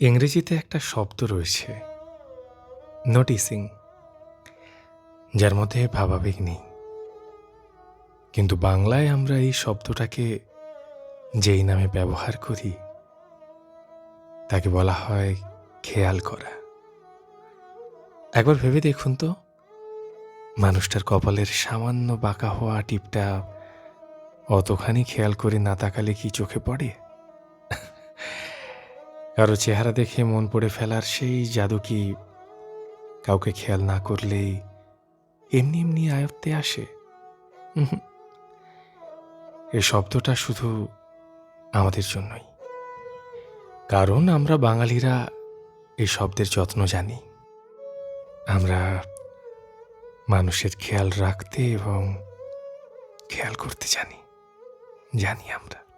ইংরেজিতে একটা শব্দ রয়েছে নোটিসিং যার মধ্যে ভাবাবেগ নেই। কিন্তু বাংলায় আমরা এই শব্দটাকে যেই নামে ব্যবহার করি, তাকে বলা হয় খেয়াল করা। একবার ভেবে দেখুন তো, মানুষটার কপালের সামান্য বাঁকা হওয়া টিপটা অতখানি খেয়াল করে না তাকালে কি চোখে পড়ে? কারও চেহারা দেখে মন পড়ে ফেলার সেই জাদু কি কাউকে খেয়াল না করলেই এমনি এমনি আয়ত্তে আসে। এই শব্দটা শুধু আমাদের জন্যই। কারণ আমরা বাঙালিরা এই শব্দের যত্ন জানি। আমরা মানুষের খেয়াল রাখতে এবং খেয়াল করতে জানি। জানি আমরা।